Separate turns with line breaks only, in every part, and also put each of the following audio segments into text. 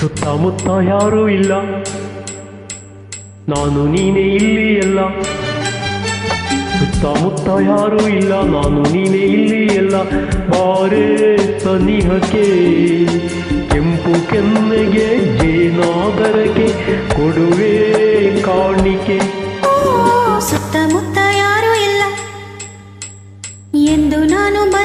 ಸುತ್ತಮುತ್ತ ಯಾರೂ ಇಲ್ಲ. ನಾನು ನೀನೇ ಇಲ್ಲಿ ಎಲ್ಲ. ಸುತ್ತಮುತ್ತ ಯಾರೂ ಇಲ್ಲ. ನಾನು ನೀನೇ ಇಲ್ಲಿ ಎಲ್ಲ. ಬಾರೆ ಸನಿಹಕ್ಕೆ ಕೆಂಪು ಕೆನ್ನೆಗೆ ಜೇನಾದರಕ್ಕೆ ಕೊಡುವೆ ಕಾಣಿಕೆ.
ಸುತ್ತಮುತ್ತ ಯಾರೂ ಇಲ್ಲ. ಎಂದು ನಾನು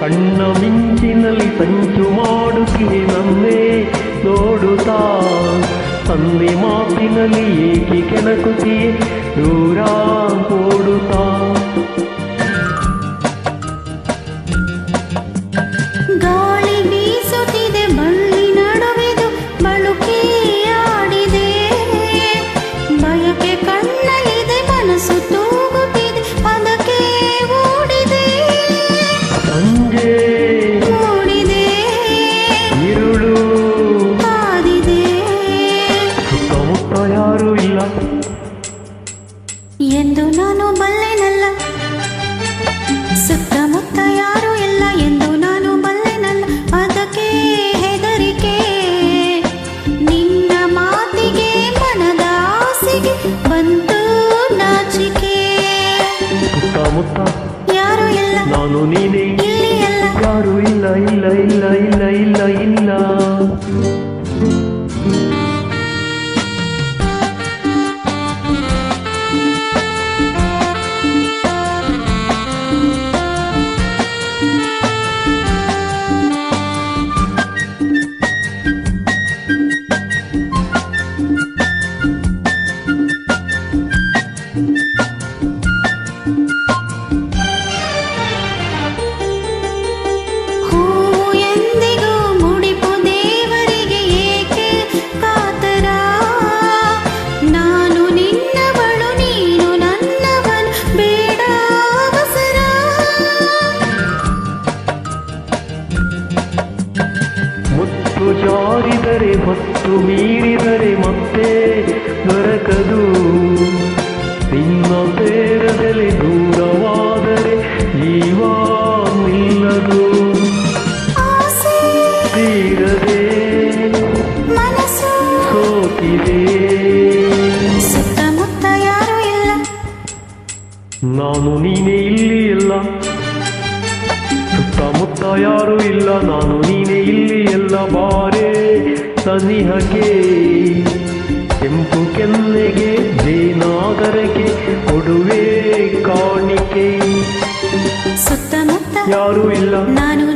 ಕಣ್ಣ ಮಿಂಚಿನಲ್ಲಿ ಸಂಚು ಮಾಡುತ್ತೀರಿ ನನ್ನೇ ನೋಡುತ್ತಾ. ತಂದೆ ಮಾತಿನಲ್ಲಿ ಏಕೆ ಕೆಣಕುತ್ತೀಯೇ? ದೂರ ಓಡುತ್ತಾ ಸುತ್ತಮುತ್ತ ಯಾರು ಇಲ್ಲ.
ನಾನು ನೀನೇ. ಯಾರು ಇಲ್ಲ ಇಲ್ಲ
ಇಲ್ಲ ಇಲ್ಲ ಇಲ್ಲ ಇಲ್ಲ. ಜಾರಿದರೆ ಹೊತ್ತು ಮೀರಿದರೆ ಮತ್ತೆ ದೊರಕದು. ನಿನ್ನ ಸೇರದಲ್ಲಿ ದೂರವಾದರೆ ಜೀವ ನಿಲ್ಲದು ತೀರದೆ ಸೋತಿದೆ.
ಇಲ್ಲ.
ನಾನು ನೀನೇ ಇಲ್ಲಿ ಎಲ್ಲ ಸುತ್ತಮುತ್ತ ಯಾರು ಇಲ್ಲ ನಾನು ನೀನೇ ಇಲ್ಲಿ ಎಲ್ಲ ಬಾರೆ. ಸನಿಹಕ್ಕೆ ಕೆಂಪು ಕೆನ್ನೆಗೆ ಜೇನಾದರಕ್ಕೆ ಕೊಡುವೆ ಕಾಣಿಕೆ.
ಸುತ್ತಮುತ್ತ
ಯಾರೂ ಇಲ್ಲ.
ನಾನು